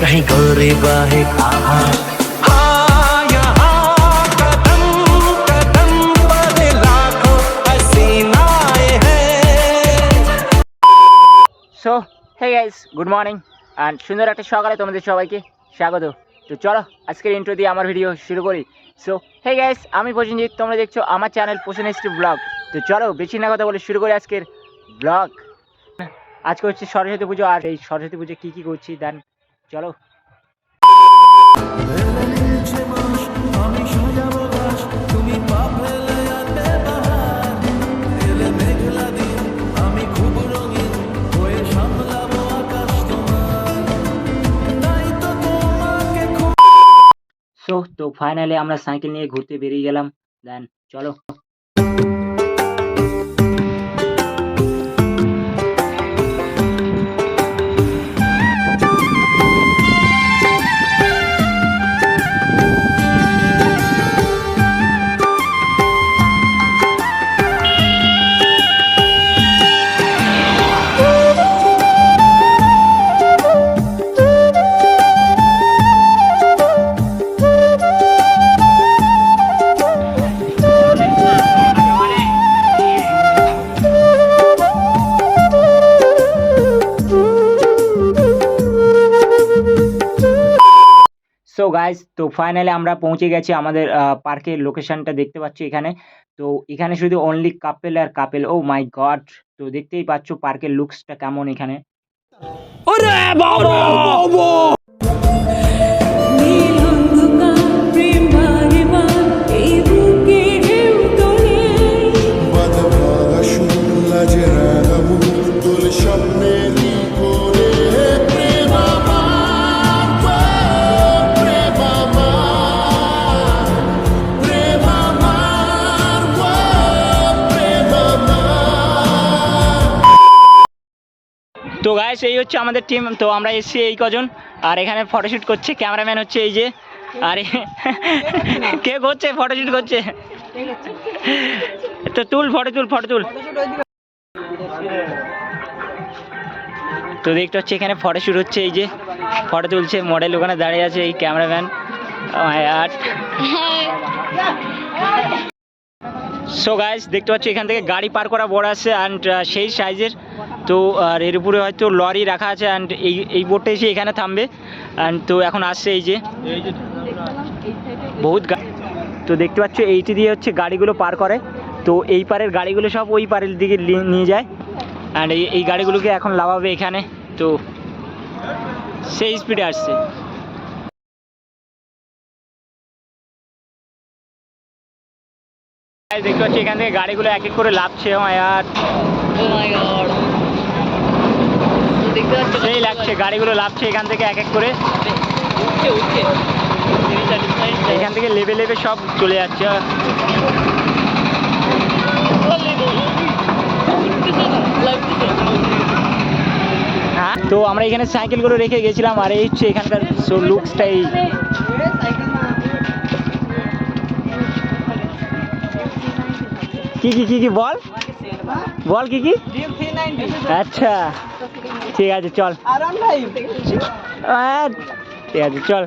कहीं गोरी बाहें कहाँ हाँ, यहाँ कदम कदम पर लाखों हसीनाएं हैं so hey guys good morning and সুন্দর একটা সকালে তোমাদের সবাইকে স্বাগত তো চলো আজকের ইন্ট্রো দিয়ে আমার ভিডিও শুরু করি সো হে গাইস আমি প্রসেনজিৎ তোমরা দেখছো আমার চ্যানেল পোষণ হিস্ট্রি ব্লগ তো চলো বেশি না কথা বলে শুরু করি আজকের ব্লগ আজকে হচ্ছে সরস্বতী পুজো আর এই সরস্বতী পুজো কী কী করছি দেন চলো। তো ফাইনালি আমরা সাইকেল নিয়ে ঘুরতে বেরিয়ে গেলাম। দেন চলো। সো গাইস তো ফাইনালি আমরা পৌঁছে গেছি আমাদের পার্কের লোকেশনটা দেখতে পাচ্ছি এখানে। তো এখানে শুধু অনলি কাপেল আর কাপেল ও মাই গড তো দেখতেই পাচ্ছ পার্কের লুকসটা কেমন এখানে। নীল অন্ধকার প্রেম তো গাইস এই হচ্ছে আমাদের টিম তো আমরা এসেছি এই কজন। আর এখানে ফটোশ্যুট করছে ক্যামেরাম্যান হচ্ছে এই যে। আর কে করছে ফটোশ্যুট করছে? তো তুল ফটো তুল ফটো তুল। তো দেখতে হচ্ছে এখানে ফটোশুট হচ্ছে এই যে। ফটো তুলছে মডেল ওখানে দাঁড়িয়ে আছে এই ক্যামেরাম্যান আর সো গাইস দেখতে পাচ্ছ, এখান থেকে গাড়ি পার করা বড় আছে অ্যান্ড সেই সাইজের তো, আর এর উপরে হয়তো লরি রাখা আছে অ্যান্ড এই এই বোটটা এসে এখানে থামবে। অ্যান্ড তো এখন আসছে এই যে, বহুত তো দেখতে পাচ্ছ, এইটি দিয়ে হচ্ছে গাড়িগুলো পার করে। তো এই পারের গাড়িগুলো সব ওই পারের দিকে নিয়ে যায়। অ্যান্ড এই গাড়িগুলোকে এখন লাভাবে এখানে। তো সেই স্পিডে আসছে। দেখতে পাচ্ছি এখান থেকে গাড়িগুলো এক এক করে লাভছে আমার সেই লাগছে গাড়িগুলো লাভছে এখান থেকে এক এক করে। এখান থেকে লেবে লেবে সব চলে যাচ্ছে। হ্যাঁ? তো আমরা এখানে সাইকেলগুলো রেখে গেছিলাম আর এই হচ্ছে এখানকার লুকসটাই কি কি কি কি বল। বল কি কি? আচ্ছা ঠিক আছে চল। আহ, ঠিক আছে চল।